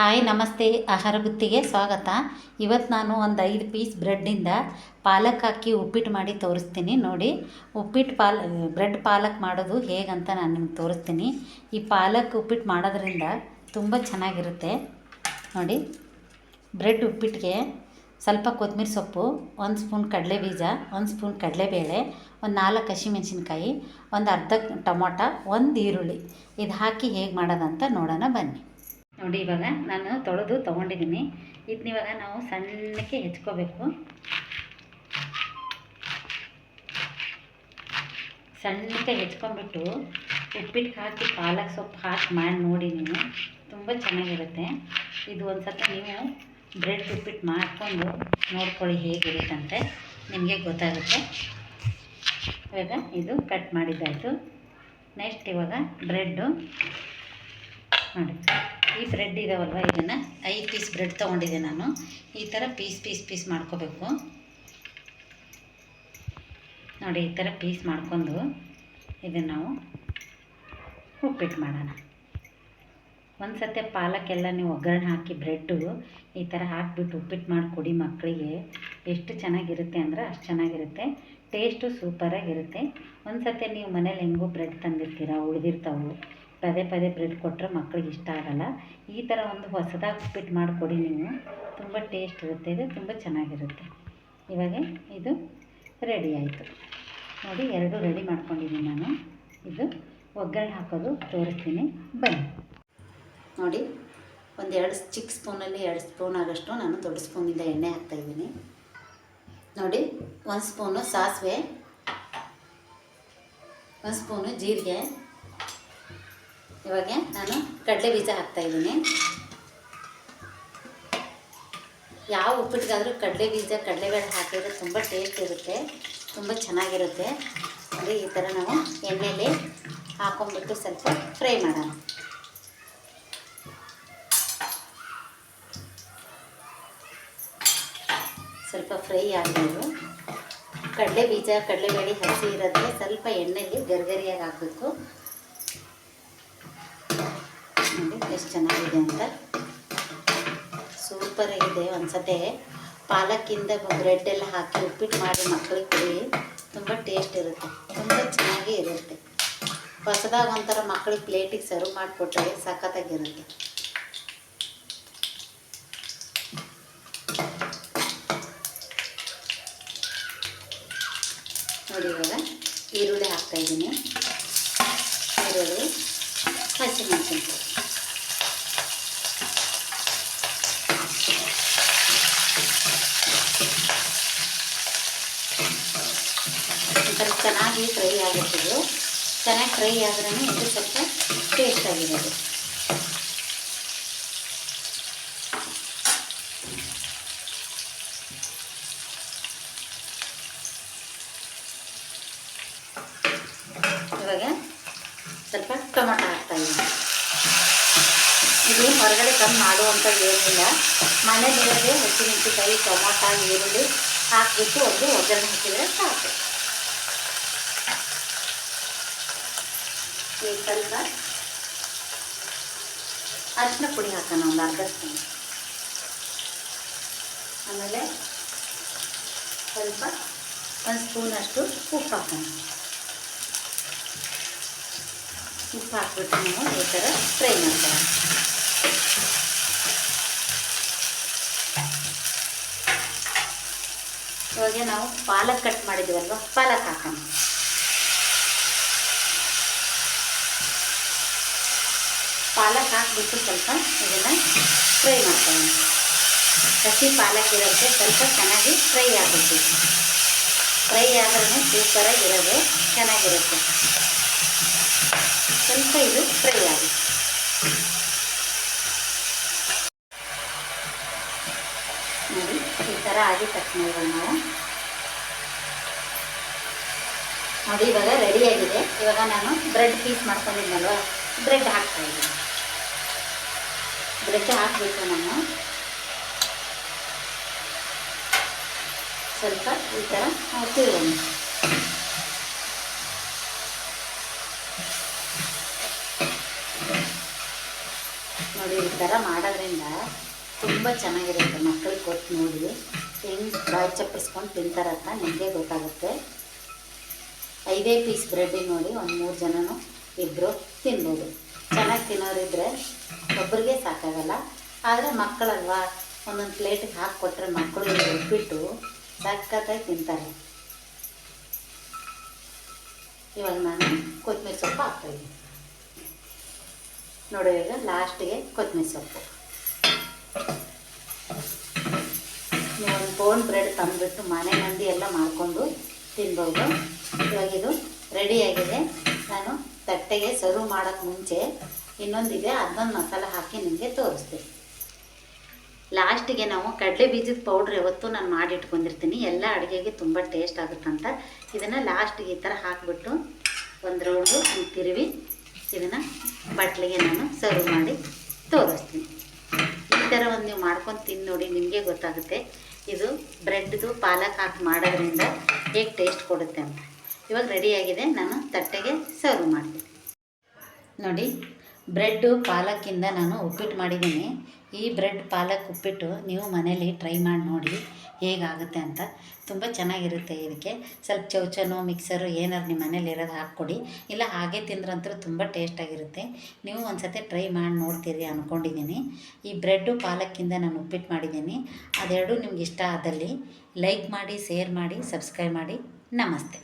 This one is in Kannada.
ಹಾಯ್, ನಮಸ್ತೆ. ಆಹಾರ ಗುತ್ತಿಗೆ ಸ್ವಾಗತ. ಇವತ್ತು ನಾನು ಒಂದು ಐದು ಪೀಸ್ ಬ್ರೆಡ್ಡಿಂದ ಪಾಲಕ್ ಹಾಕಿ ಉಪ್ಪಿಟ್ಟು ಮಾಡಿ ತೋರಿಸ್ತೀನಿ. ನೋಡಿ, ಉಪ್ಪಿಟ್ಟು ಪಾಲ್, ಬ್ರೆಡ್ ಪಾಲಕ್ ಮಾಡೋದು ಹೇಗಂತ ನಾನು ನಿಮ್ಗೆ ತೋರಿಸ್ತೀನಿ. ಈ ಪಾಲಕ್ ಉಪ್ಪಿಟ್ಟು ಮಾಡೋದ್ರಿಂದ ತುಂಬ ಚೆನ್ನಾಗಿರುತ್ತೆ. ನೋಡಿ, ಬ್ರೆಡ್ ಉಪ್ಪಿಟ್ಟಿಗೆ ಸ್ವಲ್ಪ ಕೊತ್ತಂಬರಿ ಸೊಪ್ಪು, ಒಂದು ಸ್ಪೂನ್ ಕಡಲೆ ಬೀಜ, ಒಂದು ಸ್ಪೂನ್ ಕಡಲೆಬೇಳೆ, ಒಂದು ನಾಲ್ಕು ಹಸಿಮೆಣಸಿನ್ಕಾಯಿ, ಒಂದು ಅರ್ಧ ಟೊಮೊಟೊ, ಒಂದು ಈರುಳ್ಳಿ. ಇದು ಹಾಕಿ ಹೇಗೆ ಮಾಡೋದಂತ ನೋಡೋಣ ಬನ್ನಿ. ನೋಡಿ, ಇವಾಗ ನಾನು ತೊಳೆದು ತೊಗೊಂಡಿದ್ದೀನಿ. ಇದನ್ನ ಇವಾಗ ನಾವು ಸಣ್ಣಕ್ಕೆ ಹೆಚ್ಕೋಬೇಕು. ಸಣ್ಣಕ್ಕೆ ಹೆಚ್ಕೊಂಡ್ಬಿಟ್ಟು ಉಪ್ಪಿಟ್ಟು ಹಾಕಿ, ಪಾಲಕ್ ಸೊಪ್ಪು ಹಾಕಿ ಮಾಡಿ ನೋಡಿ ನೀವು. ತುಂಬ ಚೆನ್ನಾಗಿರುತ್ತೆ. ಇದು ಒಂದು ಸತಿ ನೀವು ಬ್ರೆಡ್ ಉಪ್ಪಿಟ್ಟು ಮಾಡಿಕೊಂಡು ನೋಡ್ಕೊಳ್ಳಿ ಹೇಗಿರುತ್ತಂತೆ. ನಿಮಗೆ ಗೊತ್ತಾಗುತ್ತೆ. ಇವಾಗ ಇದು ಕಟ್ ಮಾಡಿದ್ದಾಯಿತು. ನೆಕ್ಸ್ಟ್ ಇವಾಗ ಬ್ರೆಡ್ಡು. ನೋಡಿ. ಈ ಬ್ರೆಡ್ ಇದಾವಲ್ವ ಇದನ್ನು? ಐದು ಪೀಸ್ ಬ್ರೆಡ್ ತೊಗೊಂಡಿದ್ದೆ ನಾನು. ಈ ಥರ ಪೀಸ್ ಪೀಸ್ ಪೀಸ್ ಮಾಡ್ಕೋಬೇಕು. ನೋಡಿ, ಈ ಥರ ಪೀಸ್ ಮಾಡ್ಕೊಂಡು ಇದನ್ನು ನಾವು ಉಪ್ಪಿಟ್ಟು ಮಾಡೋಣ. ಒಂದು ಪಾಲಕ್ ಪಾಲಕ್ಕೆಲ್ಲ ನೀವು ಒಗ್ಗರಣೆ ಹಾಕಿ ಬ್ರೆಡ್ಡು ಈ ಥರ ಹಾಕಿಬಿಟ್ಟು ಉಪ್ಪಿಟ್ಟು ಮಾಡಿಕೊಡಿ ಮಕ್ಕಳಿಗೆ. ಎಷ್ಟು ಚೆನ್ನಾಗಿರುತ್ತೆ ಅಂದರೆ ಅಷ್ಟು ಚೆನ್ನಾಗಿರುತ್ತೆ. ಟೇಸ್ಟು ಸೂಪರಾಗಿರುತ್ತೆ. ಒಂದು ಸತಿ ನೀವು ಮನೇಲಿ ಹೆಂಗೂ ಬ್ರೆಡ್ ತಂದಿರ್ತೀರ, ಉಳಿದಿರ್ತಾವೆ. ಪದೇ ಪದೇ ಬ್ರೆಡ್ ಕೊಟ್ಟರೆ ಮಕ್ಳಿಗೆ ಇಷ್ಟ ಆಗಲ್ಲ. ಈ ಥರ ಒಂದು ಹೊಸದಾಗಿ ಉಪ್ಪಿಟ್ಟು ಮಾಡಿಕೊಡಿ ನೀವು. ತುಂಬ ಟೇಸ್ಟ್ ಇರುತ್ತೆ. ಇದು ತುಂಬ ಚೆನ್ನಾಗಿರುತ್ತೆ. ಇವಾಗ ಇದು ರೆಡಿ ಆಯಿತು. ನೋಡಿ, ಎರಡು ರೆಡಿ ಮಾಡ್ಕೊಂಡಿದ್ದೀನಿ ನಾನು. ಇದು ಒಗ್ಗರಣೆ ಹಾಕೋದು ತೋರಿಸ್ತೀನಿ. ಬನ್ನಿ. ನೋಡಿ, ಒಂದು ಎರಡು ಚಿಕ್ಕ ಸ್ಪೂನಲ್ಲಿ ಎರಡು ಸ್ಪೂನ್ ಆಗೋಷ್ಟು ನಾನು ದೊಡ್ಡ ಸ್ಪೂನಿಂದ ಎಣ್ಣೆ ಹಾಕ್ತಾಯಿದ್ದೀನಿ ನೋಡಿ, ಒಂದು ಸ್ಪೂನು ಸಾಸಿವೆ, ಒಂದು ಸ್ಪೂನು ಜೀರಿಗೆ ಇವಾಗ ನಾನು ಕಡಲೆ ಬೀಜ ಹಾಕ್ತಾಯಿದ್ದೀನಿ ಯಾವ ಉಪ್ಪಿಟ್ಟಿಗಾದರೂ ಕಡಲೆ ಬೀಜ, ಕಡಲೆಬೇಳೆ ಹಾಕಿದರೆ ತುಂಬ ಟೇಸ್ಟ್ ಇರುತ್ತೆ, ತುಂಬ ಚೆನ್ನಾಗಿರುತ್ತೆ. ಅದೇ ಈ ಥರ ನಾವು ಎಣ್ಣೆಯಲ್ಲಿ ಹಾಕೊಂಡ್ಬಿಟ್ಟು ಸ್ವಲ್ಪ ಫ್ರೈ ಮಾಡೋಣ. ಸ್ವಲ್ಪ ಫ್ರೈ ಆಗಬೇಕು ಕಡಲೆ ಬೀಜ, ಕಡಲೆಬೇಳೆ ಹಸಿ ಇರೋದ್ರೆ ಸ್ವಲ್ಪ ಎಣ್ಣೆಯಲ್ಲಿ ಗರಿಗರಿಯಾಗಿ ಹಾಕಬೇಕು ನೋಡಿ ಎಷ್ಟು ಚೆನ್ನಾಗಿದೆ ಅಂತ. ಸೂಪರಾಗಿದೆ ಒಂದ್ಸತೆ. ಪಾಲಕ್ಕಿಂದ ಬ್ರೆಡ್ ಎಲ್ಲ ಹಾಕಿ ಉಪ್ಪಿಟ್ಟು ಮಾಡಿ ಮಕ್ಕಳಿಗೆ ಕೊಡಿ. ತುಂಬ ಟೇಸ್ಟ್ ಇರುತ್ತೆ. ತುಂಬ ಚೆನ್ನಾಗಿ ಇರುತ್ತೆ. ಹೊಸದಾಗ ಒಂಥರ ಮಕ್ಕಳಿಗೆ ಪ್ಲೇಟಿಗೆ ಸರ್ವ್ ಮಾಡಿಕೊಟ್ರೆ ಸಖತ್ತಾಗಿರುತ್ತೆ. ನೋಡಿ ಇವಾಗ ಈರುಳ್ಳಿ ಹಾಕ್ತಾಯಿದ್ದೀನಿ ಈರುಳ್ಳಿ, ಹಸಿಮೆಣಸಿನ್ಕಾಯಿ. ಒಂಥರ ಚೆನ್ನಾಗಿ ಫ್ರೈ ಆಗಿರ್ತದೆ. ಚೆನ್ನಾಗಿ ಫ್ರೈ ಆದ್ರೂ ಇದು ಸ್ವಲ್ಪ ಟೇಸ್ಟ್ ಆಗಿರೋದು. ಇವಾಗ ಸ್ವಲ್ಪ ಟೊಮೊಟೊ ಹಾಕ್ತಾಯಿದ್ದೀನಿ ಇದು ಹೊರಗಡೆ ತಂದು ಮಾಡುವಂಥದ್ದು ಏನಿಲ್ಲ. ಮನೇಲಿರೋದೇ ಹಸಿಮೆಣಸಿನ್ಕಾಯಿ ಟೊಮೊಟೊ, ಈರುಳ್ಳಿ ಹಾಕಿಬಿಟ್ಟು ಒಂದು ಒಗ್ಗರಣೆ ಹಾಕಿದರೆ ಸಾಕು. ಈಗ ಸ್ವಲ್ಪ ಅರಿಶಿನ ಪುಡಿ ಹಾಕೋಣ, ಒಂದು ಅರ್ಧ ಸ್ಪೂನ್. ಆಮೇಲೆ ಸ್ವಲ್ಪ ಒಂದು ಸ್ಪೂನಷ್ಟು ಉಪ್ಪು ಹಾಕೋಣ. ಉಪ್ಪು ಹಾಕ್ಬಿಟ್ಟು ನಾವು ಈ ಥರ ಫ್ರೈ ಮಾಡ್ತೀವಿ ಇವಾಗ ನಾವು ಪಾಲಕ್ ಕಟ್ ಮಾಡಿದ್ದೀವಲ್ವ, ಪಾಲಕ್ ಹಾಕೋಣ. ಪಾಲಕ್ ಹಾಕಿಬಿಟ್ಟು ಸ್ವಲ್ಪ ಇದನ್ನು ಫ್ರೈ ಮಾಡ್ಕೊಳ್ಳೋಣ. ಹಸಿ ಪಾಲಕ್ ಇರೋಕ್ಕೆ ಸ್ವಲ್ಪ ಚೆನ್ನಾಗಿ ಫ್ರೈ ಆಗುತ್ತೆ ಫ್ರೈ ಆದ್ರೂ ಸೂಪರಾಗಿ ಇರೋದು ಚೆನ್ನಾಗಿರುತ್ತೆ. ಸ್ವಲ್ಪ ಇದು ಫ್ರೈ ಆಗುತ್ತೆ. ನೋಡಿ, ಈ ಥರ ಆಗಿ ತಕ್ಷಣ ನಾವು. ನೋಡಿ, ಇವಾಗ ರೆಡಿಯಾಗಿದೆ ಇವಾಗ ನಾನು ಬ್ರೆಡ್ ಪೀಸ್ ಮಾಡ್ಕೊಂಡಿದ್ನಲ್ವ? ಬ್ರೆಡ್ ಹಾಕ್ತಾ ಇದ್ದೀನಿ. ಬ್ರೆಡ್ ಹಾಕಬೇಕು ನಾನು. ಸ್ವಲ್ಪ ಈ ಥರ ತಿರುಗೋಣ ನೋಡಿ, ಈ ಥರ ಮಾಡೋದ್ರಿಂದ ತುಂಬ ಚೆನ್ನಾಗಿರುತ್ತೆ ಮಕ್ಕಳಿಗೆ ಕೊಟ್ಟು ನೋಡಿ. ಹೆಂಗೆ ಬಾಯಿ ಚಪ್ಪಿಸ್ಕೊಂಡು ತಿಂತಾರಂತ ನಿಮಗೆ ಗೊತ್ತಾಗುತ್ತೆ. ಐದೇ ಪೀಸ್ ಬ್ರೆಡ್ಡಿಗೆ ನೋಡಿ, ಒಂದು ಮೂರು ಜನನೂ ಇಬ್ಬರು ತಿನ್ಬೋದು. ಚೆನ್ನಾಗಿ ತಿನ್ನೋರಿದ್ರೆ ಒಬ್ಬರಿಗೆ ಸಾಕಾಗಲ್ಲ. ಆದರೆ ಮಕ್ಕಳಲ್ವಾ? ಒಂದೊಂದು ಪ್ಲೇಟಿಗೆ ಹಾಕಿಕೊಟ್ರೆ ಮಕ್ಕಳು ಉಪ್ಪಿಟ್ಟು ಸಕ್ಕತ್ತಾಗಿ ತಿಂತಾರೆ. ಇವಾಗ ನಾನು ಕೊತ್ತಂಬರಿ ಸೊಪ್ಪು ಹಾಕ್ತೀನಿ ನೋಡಿ ಈಗ ಲಾಸ್ಟಿಗೆ ಕೊತ್ತಂಬರಿ ಸೊಪ್ಪು. ಒಂದು ಬೋನ್ ಬ್ರೆಡ್ ತಂದುಬಿಟ್ಟು ಮನೆ ಮಂದಿ ಎಲ್ಲ ಮಾಡಿಕೊಂಡು ತಿನ್ಬೋದು. ಇವಾಗ ಇದು ರೆಡಿಯಾಗಿದೆ ನಾನು ತಟ್ಟೆಗೆ ಸರ್ವ್ ಮಾಡೋಕ್ಕೆ ಮುಂಚೆ ಇನ್ನೊಂದಿದೆ ಅದನ್ನ ಮಸಾಲೆ ಹಾಕಿ ನಿಮಗೆ ತೋರಿಸ್ತೀನಿ. ಲಾಸ್ಟಿಗೆ ನಾವು ಕಡಲೆ ಬೀಜದ ಪೌಡ್ರ್ ಯಾವತ್ತು ನಾನು ಮಾಡಿ ಇಟ್ಕೊಂಡಿರ್ತೀನಿ ಎಲ್ಲ ಅಡುಗೆಗೆ ತುಂಬ ಟೇಸ್ಟ್ ಆಗುತ್ತಂತ. ಇದನ್ನು ಲಾಸ್ಟಿಗೆ ಈ ಥರ ಹಾಕಿಬಿಟ್ಟು ಒಂದು ರೌಂಡು ತಿರುವಿ ಇದನ್ನು ಬಟ್ಲಿಗೆ ನಾನು ಸರ್ವ್ ಮಾಡಿ ತೋರಿಸ್ತೀನಿ. ಈ ಥರ ಒಂದು ನೀವು ಮಾಡ್ಕೊಂಡು ತಿಂದು ನೋಡಿ ನಿಮಗೆ ಗೊತ್ತಾಗುತ್ತೆ. ಇದು ಬ್ರೆಡ್ದು ಪಾಲಕ್ ಹಾಕಿ ಮಾಡೋದ್ರಿಂದ ಹೇಗೆ ಟೇಸ್ಟ್ ಕೊಡುತ್ತೆ ಅಂತ. ಇವಾಗ ರೆಡಿಯಾಗಿದೆ ನಾನು ತಟ್ಟೆಗೆ ಸರ್ವ್ ಮಾಡ್ತೀನಿ. ನೋಡಿ ಬ್ರೆಡ್ಡು ಪಾಲಕ್ಕಿಂದ ನಾನು ಉಪ್ಪಿಟ್ಟು ಮಾಡಿದ್ದೀನಿ. ಈ ಬ್ರೆಡ್ ಪಾಲಕ್ ಉಪ್ಪಿಟ್ಟು ನೀವು ಮನೇಲಿ ಟ್ರೈ ಮಾಡಿ ನೋಡಿ ಹೇಗಾಗುತ್ತೆ ಅಂತ. ತುಂಬ ಚೆನ್ನಾಗಿರುತ್ತೆ ಇದಕ್ಕೆ. ಸ್ವಲ್ಪ ಚೌಚನು ಮಿಕ್ಸರು ಏನಾರು ನಿಮ್ಮ ಮನೇಲಿ ಇರೋದು ಹಾಕ್ಕೊಡಿ. ಇಲ್ಲ, ಹಾಗೆ ತಿಂದ್ರಂತೂ ತುಂಬ ಟೇಸ್ಟಾಗಿರುತ್ತೆ ನೀವು ಒಂದು ಸತಿ ಟ್ರೈ ಮಾಡಿ ನೋಡ್ತೀರಿ ಅಂದ್ಕೊಂಡಿದ್ದೀನಿ ಈ ಬ್ರೆಡ್ಡು ಪಾಲಕ್ಕಿಂದ ನಾನು ಉಪ್ಪಿಟ್ಟು ಮಾಡಿದ್ದೀನಿ. ಅದೆರಡೂ ನಿಮ್ಗೆ ಇಷ್ಟ ಆದಲ್ಲಿ ಲೈಕ್ ಮಾಡಿ ಶೇರ್ ಮಾಡಿ ಸಬ್ಸ್ಕ್ರೈಬ್ ಮಾಡಿ. ನಮಸ್ತೆ.